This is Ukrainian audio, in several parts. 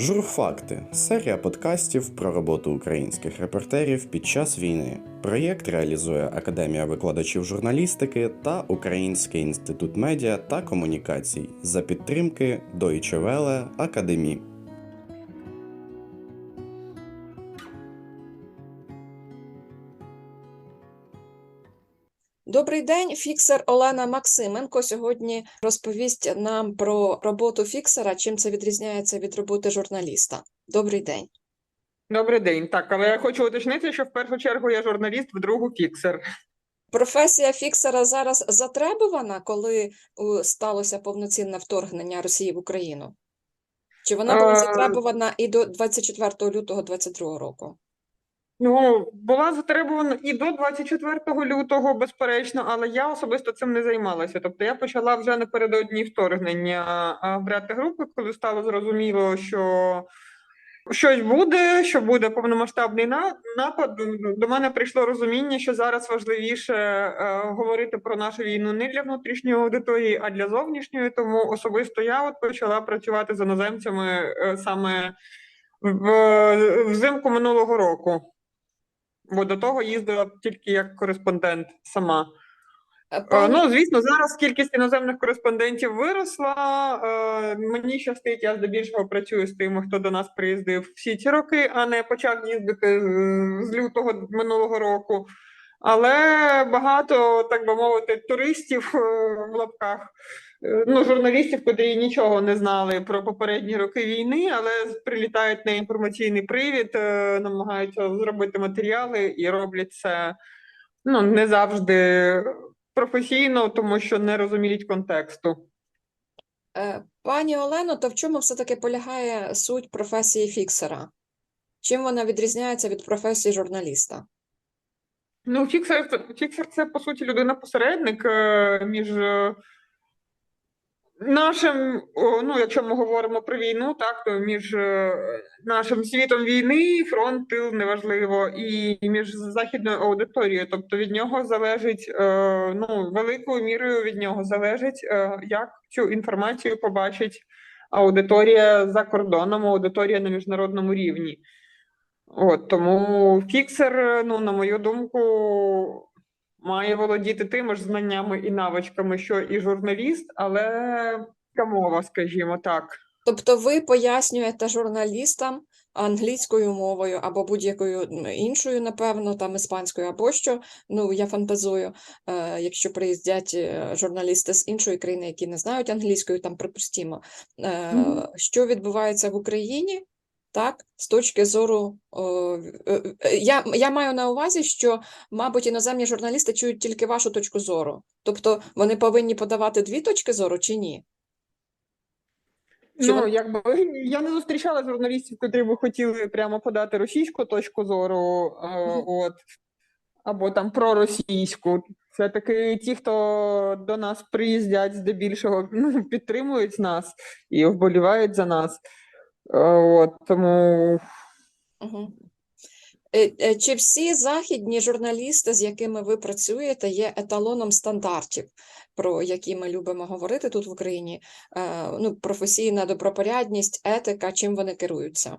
Журфакти серія подкастів про роботу українських репортерів під час війни. Проєкт реалізує Академія викладачів журналістики та Український інститут медіа та комунікацій за підтримки Deutsche Welle Академії. Добрий день, фіксер Олена Максименко сьогодні розповість нам про роботу фіксера, чим це відрізняється від роботи журналіста. Добрий день. Добрий день. Так, але я хочу уточнити, що в першу чергу я журналіст, в другу фіксер. Професія фіксера зараз затребувана, коли е, сталося повноцінне вторгнення Росії в Україну? Чи вона була Е, затребувана і до 24 лютого 2022 року? Ну, була затребувана і до 24 лютого, безперечно, але я особисто цим не займалася. Тобто я почала вже напередодні вторгнення брати групи, коли стало зрозуміло, що щось буде, що буде повномасштабний напад. До мене прийшло розуміння, що зараз важливіше е, говорити про нашу війну не для внутрішньої аудиторії, а для зовнішньої. Тому особисто я от почала працювати з іноземцями е, саме в взимку минулого року. Бо до того їздила тільки як кореспондент сама. Е, Е, Пані, Ну, звісно, зараз кількість іноземних кореспондентів виросла. Е, Мені щастить, я здебільшого працюю з тими, хто до нас приїздив всі ці роки, а не почав їздити з- лютого минулого року. Але багато, так би мовити, туристів в лапках, ну, журналістів, котрі нічого не знали про попередні роки війни, але прилітають на інформаційний привід, е, намагаються зробити матеріали і роблять це ну, не завжди професійно, тому що не розуміють контексту. е, пані Олено, то в чому все-таки полягає суть професії фіксера? Чим вона відрізняється від професії журналіста? Ну, фіксер, фіксер це по суті людина-посередник е, між нашим, ну, якщо ми говоримо про війну, так, то між е, нашим світом війни, фронт, тил, неважливо, і між західною аудиторією. Тобто від нього залежить, е, ну, великою мірою від нього залежить, е, як цю інформацію побачить аудиторія за кордоном, аудиторія на міжнародному рівні. От тому фіксер, ну, на мою думку, має володіти тими ж знаннями і навичками, що і журналіст, але мова, скажімо так. Тобто ви пояснюєте журналістам англійською мовою або будь-якою іншою, напевно, там іспанською або що. Ну, я фантазую, е, якщо приїздять е, журналісти з іншої країни, які не знають англійської, там припустімо, е, Мгм. що відбувається в Україні, так, з точки зору, о, е, е, я, я маю на увазі, що, мабуть, іноземні журналісти чують тільки вашу точку зору. Тобто вони повинні подавати дві точки зору чи ні? Чи Ну, вон- якби я не зустрічала журналістів, котрі би хотіли прямо подати російську точку зору, е, Мгм. от, або там проросійську. Це таки ті, хто до нас приїздять здебільшого, ну, підтримують нас і вболівають за нас. От, тому Угу. Чи всі західні журналісти, з якими ви працюєте, є еталоном стандартів, про які ми любимо говорити тут в Україні? Е, Ну, професійна добропорядність, етика, чим вони керуються?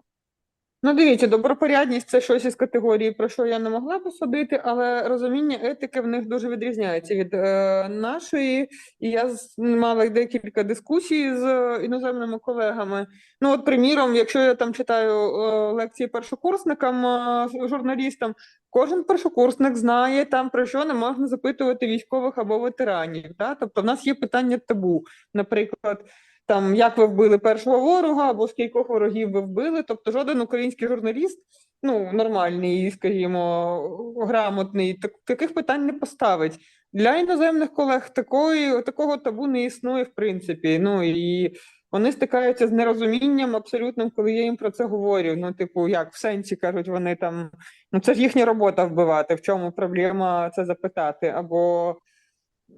Ну, дивіться, добропорядність це щось із категорії, про що я не могла посудити, але розуміння етики в них дуже відрізняється від е, нашої. І я мала декілька дискусій з е, іноземними колегами. Ну, от, приміром, якщо я там читаю е, лекції першокурсникам, е, журналістам, кожен першокурсник знає там про що не можна запитувати військових або ветеранів. Да? Тобто, в нас є питання табу, наприклад там як ви вбили першого ворога або скількох ворогів ви вбили. Тобто жоден український журналіст, ну нормальний, скажімо, грамотний, так, таких питань не поставить. Для іноземних колег такої, такого табу не існує, в принципі. Ну і вони стикаються з нерозумінням абсолютним, коли я їм про це говорю. Ну, типу, як в сенсі кажуть, вони там, ну це ж їхня робота вбивати. В чому проблема це запитати? Або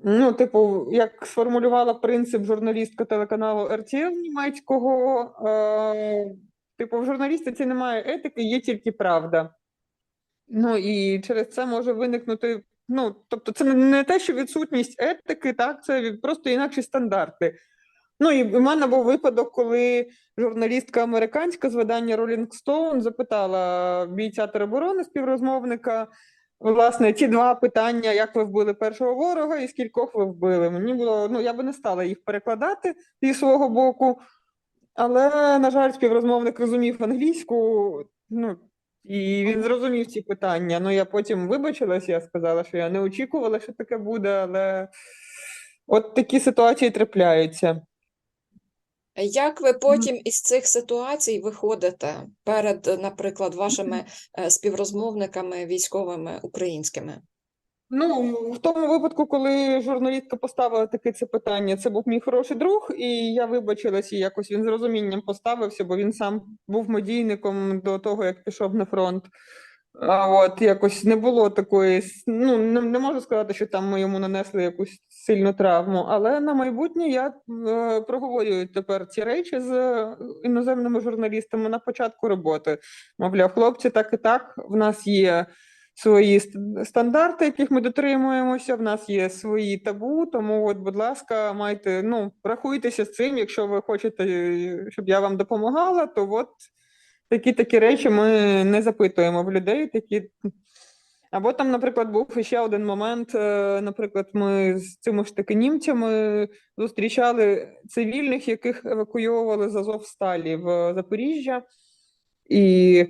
Ну, типу, як сформулювала принцип журналістка телеканалу RTL німецького, е, типу, в журналістиці немає етики, є тільки правда. Ну і через це може виникнути. Ну, тобто, це не- те, що відсутність етики, так, це просто інакші стандарти. Ну і в мене був випадок, коли журналістка американська з видання Rolling Stone запитала бійця тероборони співрозмовника. Власне, ці два питання: як ви вбили першого ворога і скількох ви вбили. Мені було, ну я би не стала їх перекладати зі свого боку, але, на жаль, співрозмовник розумів англійську, ну, і він зрозумів ці питання. Ну, я потім вибачилась, я сказала, що я не очікувала, що таке буде, але от такі ситуації трапляються. Як ви потім із цих ситуацій виходите перед, наприклад, вашими е, співрозмовниками військовими українськими? Ну, в тому випадку, коли журналістка поставила таке це питання, це був мій хороший друг, і я вибачилась, і якось він з розумінням поставився, бо він сам був медійником до того, як пішов на фронт. А от якось не було такої, ну не, не можу сказати, що там ми йому нанесли якусь сильну травму, але на майбутнє я е, проговорюю тепер ці речі з іноземними журналістами на початку роботи. Мовляв, хлопці, так і так, в нас є свої стандарти, яких ми дотримуємося. В нас є свої табу. Тому, от, будь ласка, майте, ну, рахуйтеся з цим. Якщо ви хочете, щоб я вам допомагала, то от такі такі речі ми не запитуємо в людей. Такі. Або там, наприклад, був ще один момент. е, Наприклад, ми з цими ж таки німцями зустрічали цивільних, яких евакуйовували з Азовсталі в Запоріжжя. І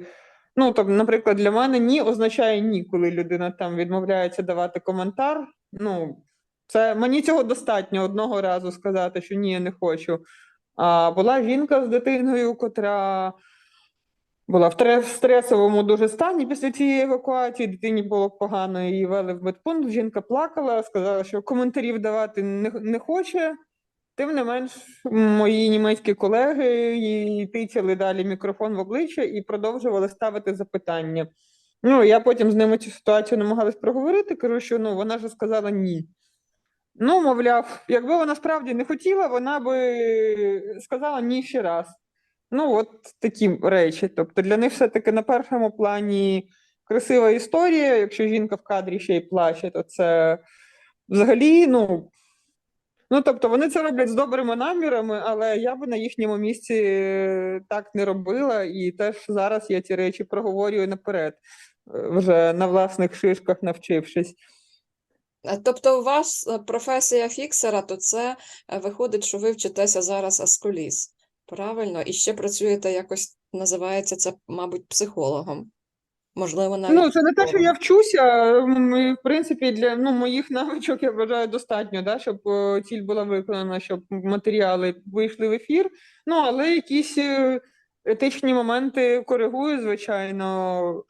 Ну, тобто, наприклад, для мене ні означає ні, коли людина там відмовляється давати коментар. Ну, це мені цього достатньо одного разу сказати, що ні, я не хочу. А була жінка з дитиною, котра була в тре- стресовому дуже стані після цієї евакуації. Дитині було погано, її вели в медпункт. Жінка плакала, сказала, що коментарів давати не, не хоче. Тим не менш, мої німецькі колеги їй тицяли далі мікрофон в обличчя і продовжували ставити запитання. Ну, я потім з ними цю ситуацію намагалась проговорити, кажу, що ну, вона ж сказала ні. Ну, мовляв, якби вона справді не хотіла, вона би сказала ні ще раз. Ну, от такі речі. Тобто для них все-таки на першому плані красива історія. Якщо жінка в кадрі ще й плаче, то це взагалі, ну. Ну, тобто вони це роблять з добрими намірами, але я би на їхньому місці е, так не робила, і теж зараз я ці речі проговорюю наперед, е, вже на власних шишках навчившись. Е, Тобто, у вас професія фіксера, то це виходить, що ви вчитеся зараз асколіз. Правильно? І ще працюєте якось, називається це, мабуть, психологом. Можливо, навіть Ну, це не те, що я вчуся. В принципі, для ну, моїх навичок я вважаю достатньо, да, щоб е, ціль була виконана, щоб матеріали вийшли в ефір. Ну, але якісь е, етичні моменти коригую, звичайно,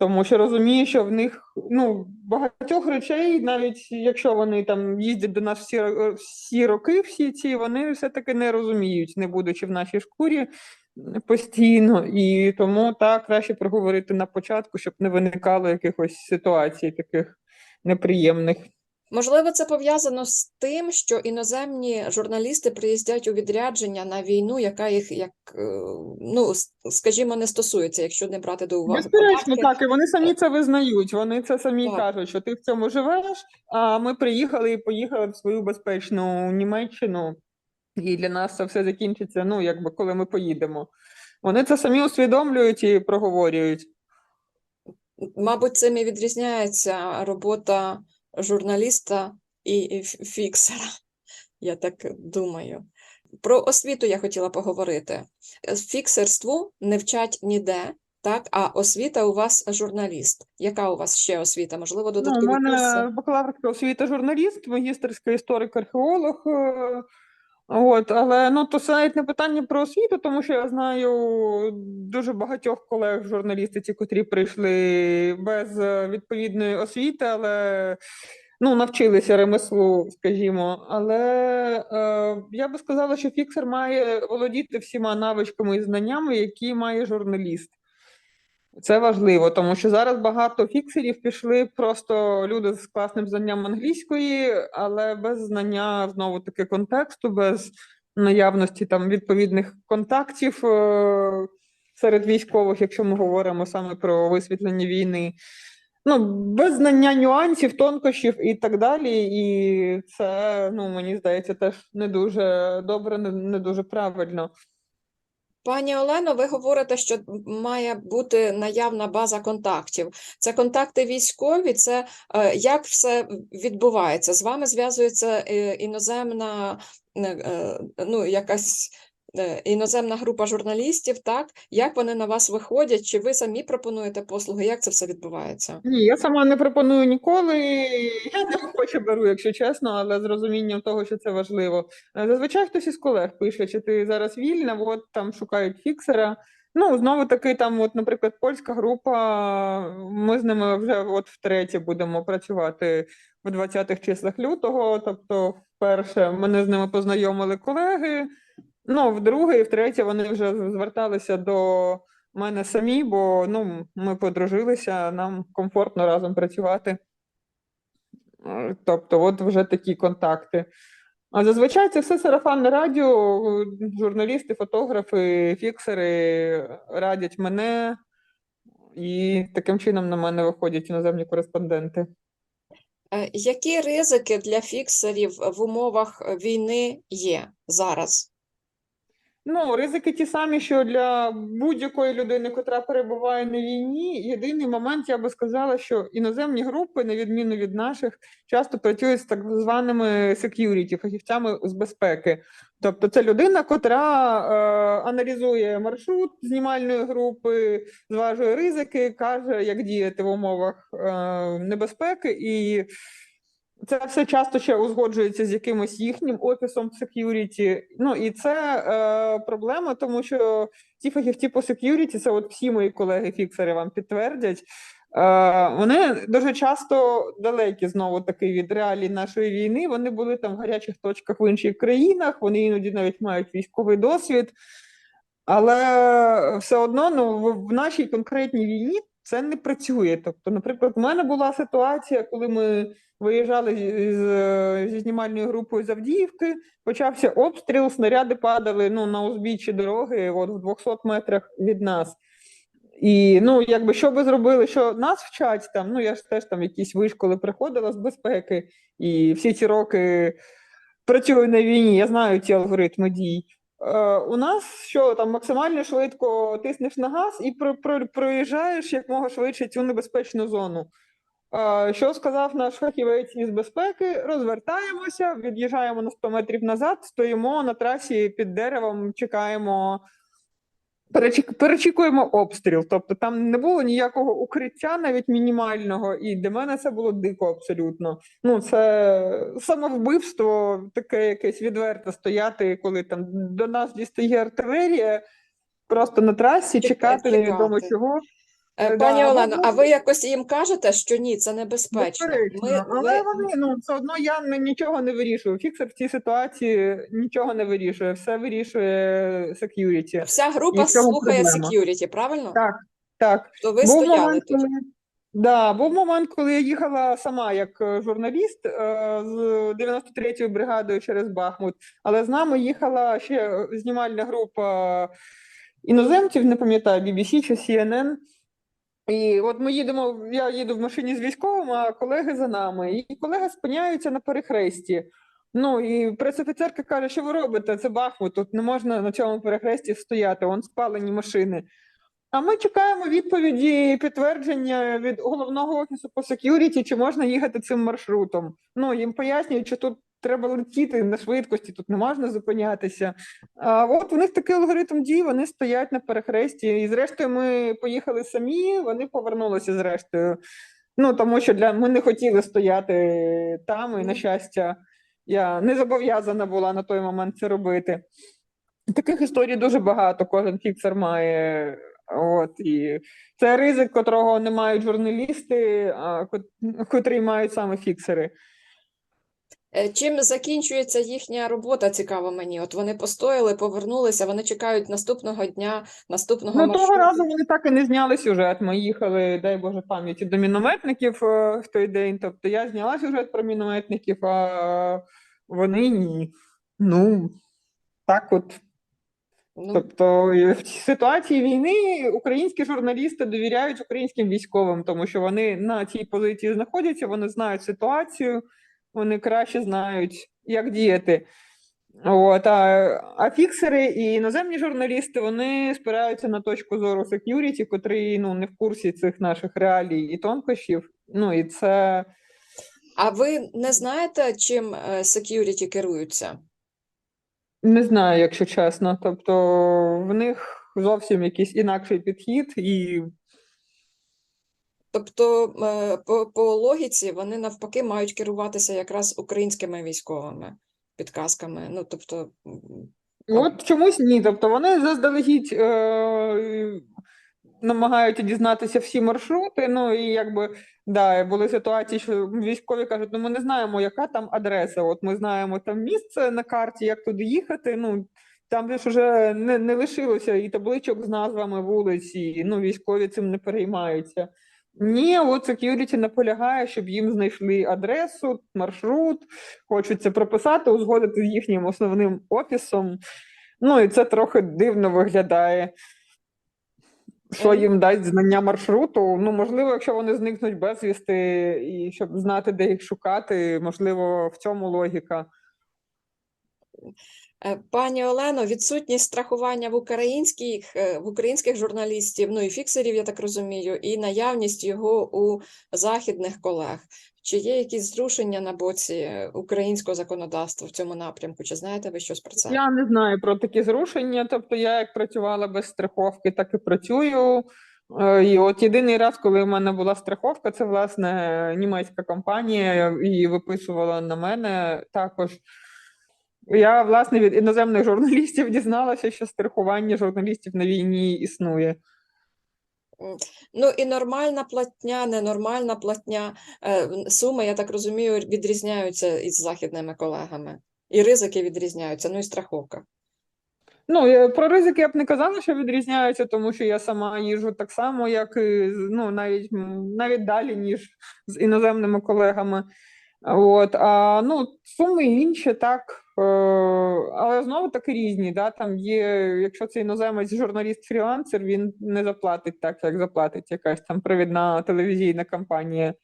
тому що розумію, що в них ну, багатьох речей, навіть якщо вони там їздять до нас всі, всі роки, всі ці, вони все-таки не розуміють, не будучи в нашій шкурі постійно, і тому так краще проговорити на початку, щоб не виникало якихось ситуацій таких неприємних. Можливо, це пов'язано з тим, що іноземні журналісти приїздять у відрядження на війну, яка їх, як, е, ну, скажімо, не стосується, якщо не брати до уваги Безперечно, так, і вони самі це визнають. Вони це самі Так. кажуть, що ти в цьому живеш, а ми приїхали і поїхали в свою безпечну Німеччину, і для нас це все закінчиться, ну, якби коли ми поїдемо. Вони це самі усвідомлюють і проговорюють. Мабуть, цим і відрізняється робота журналіста і фіксера, я так думаю. Про освіту я хотіла поговорити. Е, Фіксерству не вчать ніде, так? А освіта у вас журналіст. Яка у вас ще освіта? Можливо, Ну, у додаткові мене курси? бакалаврська освіта журналіст, магістерська історик-археолог. От, але ну, то це навіть не питання про освіту, тому що я знаю дуже багатьох колег журналістиці, котрі прийшли без е, відповідної освіти, але ну, навчилися ремеслу, скажімо. Але е, я би сказала, що фіксер має володіти всіма навичками і знаннями, які має журналіст. Це важливо, тому що зараз багато фіксерів пішли просто люди з класним знанням англійської, але без знання знову таки контексту, без наявності там відповідних контактів е, серед військових, якщо ми говоримо саме про висвітлення війни. ну, без знання нюансів, тонкощів і так далі. І це, ну, мені здається, теж не дуже добре, не, не дуже правильно. Пані Олено, ви говорите, що має бути наявна база контактів. Це контакти військові, це е, як все відбувається? З вами зв'язується е, іноземна, е, ну, якась іноземна група журналістів, так? Як вони на вас виходять? Чи ви самі пропонуєте послуги? Як це все відбувається? Ні, я сама не пропоную ніколи. Я не охоче беру, якщо чесно, але з розумінням того, що це важливо. Е, Зазвичай хтось із колег пише, чи ти зараз вільна, от там шукають фіксера. Ну, знову таки, там, от, наприклад, польська група, ми з ними вже от втретє будемо працювати в 20-х числах лютого. Тобто, вперше мене з ними познайомили колеги. Ну, вдруге і втретє вони вже зверталися до мене самі, бо ну, ми подружилися, нам комфортно разом працювати. Е, Тобто, от вже такі контакти. А зазвичай це все сарафанне радіо, журналісти, фотографи, фіксери радять мене, і таким чином на мене виходять іноземні кореспонденти. Е, Які ризики для фіксерів в умовах війни є зараз? Ну, ризики ті самі, що для будь-якої людини, котра перебуває на війні. Єдиний момент, я би сказала, що іноземні групи, на відміну від наших, часто працюють з так званими security, фахівцями з безпеки. Тобто, це людина, котра е, аналізує маршрут знімальної групи, зважує ризики, каже, як діяти в умовах е, небезпеки і. Це все часто ще узгоджується з якимось їхнім офісом security. Ну і це е, проблема, тому що ті фахівці по security, це от всі мої колеги-фіксери вам підтвердять. Е, вони дуже часто далекі знову таки від реалій нашої війни. Вони були там в гарячих точках в інших країнах, вони іноді навіть мають військовий досвід. Але все одно ну, в нашій конкретній війні це не працює. Тобто, наприклад, в мене була ситуація, коли ми виїжджали з- зі знімальною групою з Авдіївки, почався обстріл, снаряди падали ну, на узбіччі дороги, от в 200 метрах від нас. І ну, якби що би зробили, що нас вчать там. Ну я ж теж там якісь вишколи приходила з безпеки, і всі ці роки працюю на війні, я знаю ці алгоритми дій. Е, у нас що там максимально швидко тиснеш на газ і про, про, проїжджаєш якмога швидше цю небезпечну зону. Що сказав наш фахівець із безпеки? Розвертаємося, від'їжджаємо на 100 метрів назад, стоїмо на трасі під деревом, чекаємо. Перечік- Перечікуємо обстріл, тобто там не було ніякого укриття, навіть мінімального, і для мене це було дико абсолютно. Ну, це самовбивство, таке якесь відверте стояти, коли там до нас дістає артилерія, просто на трасі Чека- чекати невідомо чекати. чого. Е, Пані да, Олено, а ви якось їм кажете, що ні, це небезпечно? Ми, але ви- вони ну все одно я нічого не вирішую. Фіксер в цій ситуації нічого не вирішує, все вирішує security. Вся група слухає проблема. security, правильно? Так, так. То ви був стояли момент, тоді. коли, да, був момент, коли я їхала сама як е, журналіст е, з 93-ю бригадою через Бахмут, але з нами їхала ще знімальна група іноземців, не пам'ятаю, BBC чи CNN. І от ми їдемо, я їду в машині з військовим, а колеги за нами. І колеги спиняються на перехресті. Ну і пресофіцерка каже, що ви робите? Це Бахмут, тут не можна на цьому перехресті стояти, вон спалені машини. А ми чекаємо відповіді, підтвердження від головного офісу по секюріті, чи можна їхати цим маршрутом. Ну їм пояснюють, що тут треба летіти на швидкості, тут не можна зупинятися. А от у них такий алгоритм дій, вони стоять на перехресті. І зрештою, ми поїхали самі, вони повернулися зрештою. Ну тому що для ми не хотіли стояти там, і на щастя, я не зобов'язана була на той момент це робити. Таких історій дуже багато, кожен фіксер має. От і це ризик, котрого не мають журналісти, а кот- котрий мають саме фіксери. Е, Чим закінчується їхня робота, цікаво мені. От вони постояли, повернулися, вони чекають наступного дня, наступного Ну, того разу вони так і не зняли сюжет. Ми їхали, дай Боже пам'яті, до мінометників е, в той день. Тобто я зняла сюжет про мінометників, а вони ні. Ну, так от. Ну, Тобто в цій ситуації війни українські журналісти довіряють українським військовим, тому що вони на цій позиції знаходяться, вони знають ситуацію, вони краще знають, як діяти. От, а, а фіксери і іноземні журналісти вони спираються на точку зору security, котрий ну, не в курсі цих наших реалій і тонкощів. Ну і це а ви не знаєте, чим е, security керуються? не знаю, якщо чесно. Тобто в них зовсім якийсь інакший підхід, і Тобто, е, по, по логіці вони навпаки мають керуватися якраз українськими військовими підказками. Ну, тобто, м, От чомусь ні. Тобто вони заздалегідь е- намагаються дізнатися всі маршрути. Ну і якби да, були ситуації, що військові кажуть, ну ми не знаємо, яка там адреса. От ми знаємо там місце на карті, як туди їхати. Ну там ж уже не, не лишилося і табличок з назвами вулиць, і ну військові цим не переймаються. Ні, от security наполягає, щоб їм знайшли адресу, маршрут, хочуть це прописати, узгодити з їхнім основним офісом. Ну і це трохи дивно виглядає. Що їм дасть знання маршруту? Ну, можливо, якщо вони зникнуть безвісти, і щоб знати, де їх шукати, можливо, в цьому логіка. Е, Пані Олено, відсутність страхування в українських, е, в українських журналістів, ну і фіксерів, я так розумію, і наявність його у західних колег. Чи є якісь зрушення на боці е, українського законодавства в цьому напрямку? Чи знаєте ви щось про це? Я не знаю про такі зрушення. Тобто, я як працювала без страховки, так і працюю. І от єдиний раз, коли в мене була страховка, це власне німецька компанія її виписувала на мене також. Я власне від іноземних журналістів дізналася, що страхування журналістів на війні існує. Ну і нормальна платня, ненормальна платня, е, суми, я так розумію, відрізняються із західними колегами. І ризики відрізняються, ну і страховка. Ну, про ризики я б не казала, що відрізняються, тому що я сама їжджу так само, як і ну, навіть, навіть далі, ніж з іноземними колегами. От, а ну, суми інші, так. Е, але знову таки різні. Да? Там є, якщо це іноземець, журналіст-фрілансер, він не заплатить так, як заплатить якась там провідна телевізійна компанія.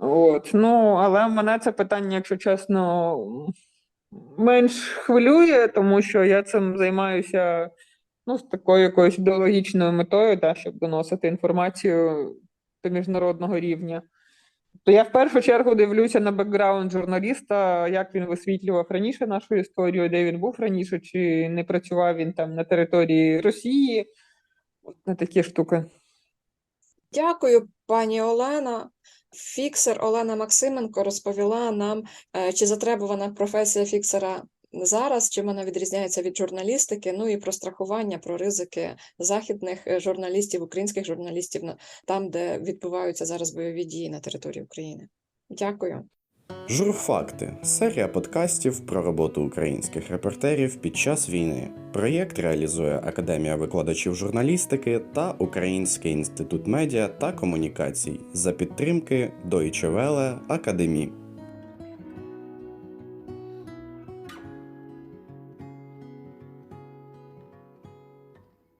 От, ну, але мене це питання, якщо чесно, менш хвилює, тому що я цим займаюся ну, з такою якоюсь ідеологічною метою, да, щоб доносити інформацію до міжнародного рівня. То я в першу чергу дивлюся на бекграунд журналіста, як він висвітлював раніше нашу історію, де він був раніше, чи не працював він там на території Росії. От на такі штуки. Дякую, пані Олена. Фіксер Олена Максименко розповіла нам, е, чи затребувана професія фіксера зараз, чим вона відрізняється від журналістики, ну і про страхування, про ризики західних е, журналістів, українських журналістів на- там, де відбуваються зараз бойові дії на території України. Дякую. Журфакти серія подкастів про роботу українських репортерів під час війни. Проєкт реалізує Академія викладачів журналістики та Український інститут медіа та комунікацій за підтримки Deutsche Welle Академії.